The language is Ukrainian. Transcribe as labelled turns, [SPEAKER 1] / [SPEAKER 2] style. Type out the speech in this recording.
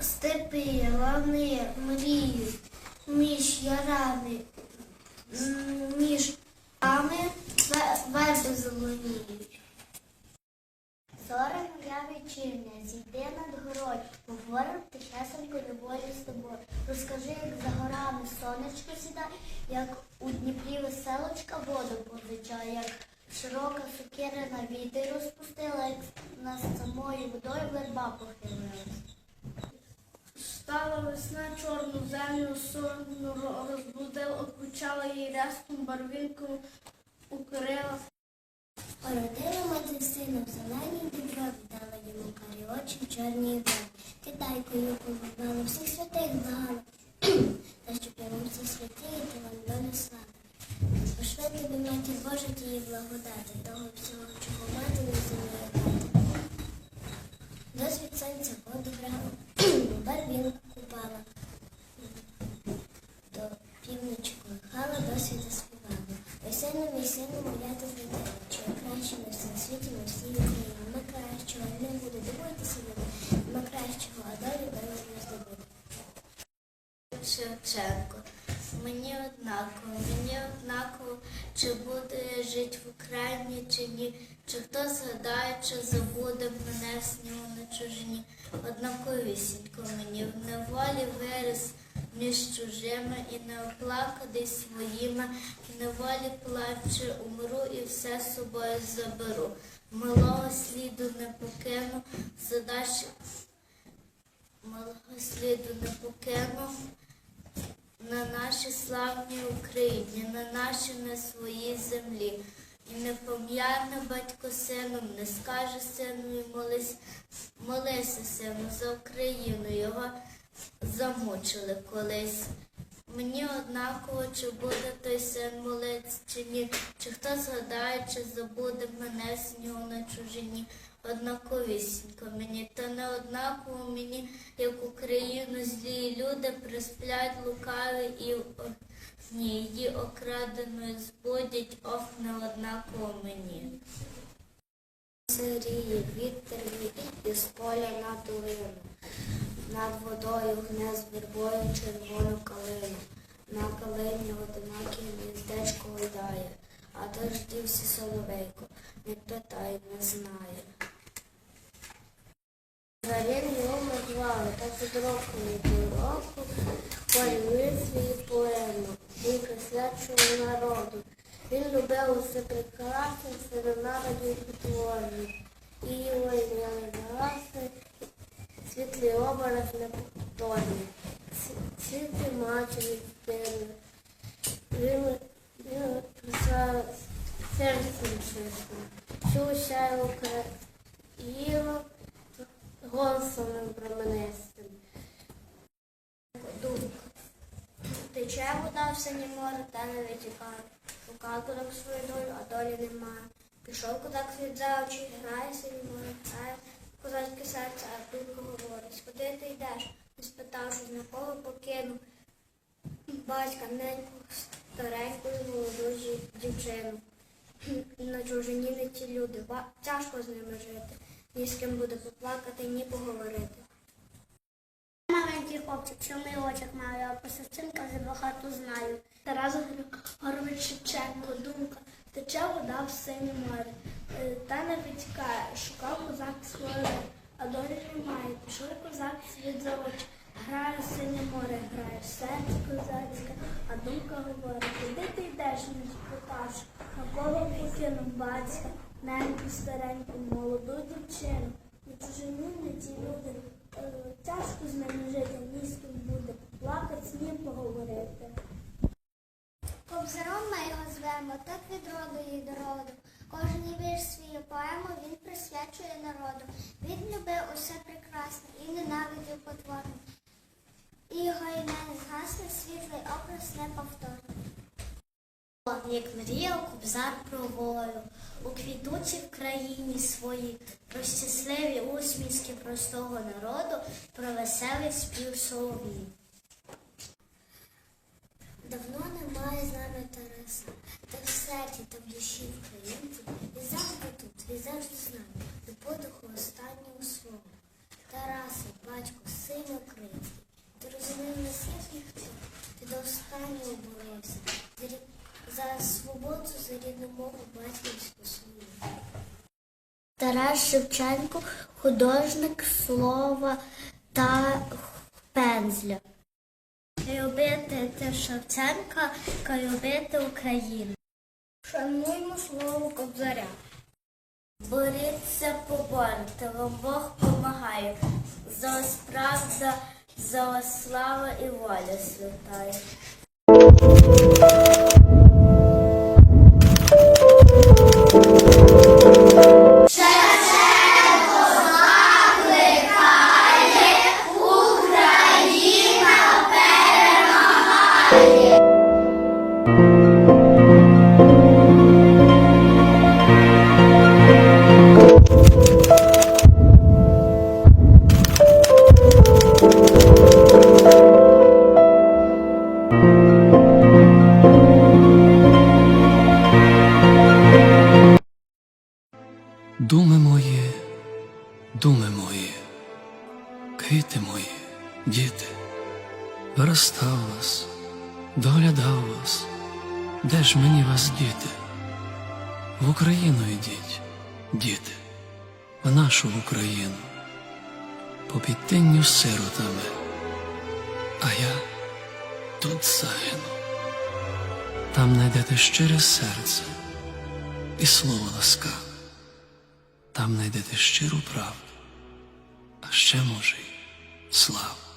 [SPEAKER 1] степи, лани мріють, між ярами, між нами верби зеленіють. Зоре моя вечірня, зійди над горою, поговоримо тихесенько любові з тобою. Розкажи, як за горами сонечко сідає, як у Дніпрі веселочка воду позичає, як широка сукирина вітер розпустила, над самою водою верба похилилась.
[SPEAKER 2] Стала весна чорну землю, сонну розбудила, окучала її ряском, барвінком укрила.
[SPEAKER 1] Породила мати сина в зеленій діброві, дала йому карі очі чорні брові. Китайкою повибрала, всіх
[SPEAKER 2] Шевченко. Мені однаково, мені однаково, чи буду я жити в Україні, чи ні, чи хто згадає, чи забуде мене в снігу на чужині. Однаковісінько мені в неволі виріс між чужими і не оплаканий своїми, в неволі плаче, умру і все з собою заберу. Милого сліду не покину, задачі малого сліду не покину на нашій славній Україні, на нашій на своїй землі. І не батько сином, не скаже сину молись, молися, сину, за Україну, його замучили колись. Мені однаково, чи буде той син молиться, чи ні, чи хто згадає, чи забуде мене в снігу на чужині. Однаковісінько мені, та не однаково мені, як Україну злі люди присплять лукаві і її окраденою збудять, ох, не однаково мені.
[SPEAKER 1] Сиріє вітер із поля на долину, над водою гне з вербою червону калину. На калині одинакі гніздечко гойдає, а дождівся соловейко, не питай, не знає. Зарін його звали, та під року від року полює свій поему, він присвячував народу. Він любив усе прекрасне, серед народів потворне. І вийняли раси, світлі образ неповторний, світлі матері. Він, писав серцем чистим, що сяє Україну голосом променистим. Думка. Тече вода в синє море, та не витікає. Шукав кудак свою долю, а долі немає. Пішов кудак світ за очі, грає синє море, грає козацьке серце, а думка говорить. Куди ти йдеш? Не спитавшись, на кого покинув. Батька неньку, стареньку і молоду дівчину. На чужині не ті люди, тяжко з ними жити. Ні з ким буде поплакати, ні поговорити. Маленький хлопчик, мій очок маю, а по сестринках забагато знаю.
[SPEAKER 2] Тарас Горович Шевченко, думка, тече вода в синє море, та не витікає, шукав козак своє, а долі немає. Пішов козак світ за очі, грає синє море, грає серце козацьке, а думка говорить, куди ти йдеш, не спитавши, на кого покинув батька, неньку стареньку, молоду дівчину. На чужині не ті люди, е, тяжко з ними жити, ні буде, плакать, з ним поговорити.
[SPEAKER 1] Кобзаром ми його звемо, так від роду і до роду. Кожен вірш свою поему він присвячує народу. Він любив усе прекрасне і ненавидів потворне. І його ім'я не згасне, світлий образ неповторний. Як мріяв кобзар про волю, у квітучій в країні своїй, про щасливі усмішки простого народу, про веселий спів соловій. Давно немає з нами Тараса, та в серці та в душі українців, і завжди тут, і завжди з нами, до подиху останнього свого. Тарасе, батько, син український, ангел боровся. За, рі- за свободу, за рідну мову, батьківську свою. Тарас Шевченко художник слова та пензля. Любити те Шевченка, ка любити Україну. Шануймо слово Кобзаря.
[SPEAKER 2] Боріться поборете, вам Бог помагає. За правда, за вас слава і воля святає.
[SPEAKER 3] Думи мої, думи мої, квіти мої, діти, виростав вас, доглядав вас, де ж мені вас діти? В Україну йдіть, діти, в нашу Україну, по підтинню сиротами, а я загину. Там знайдете щире серце і слово ласка, Там знайдете щиру правду, а ще може й славу.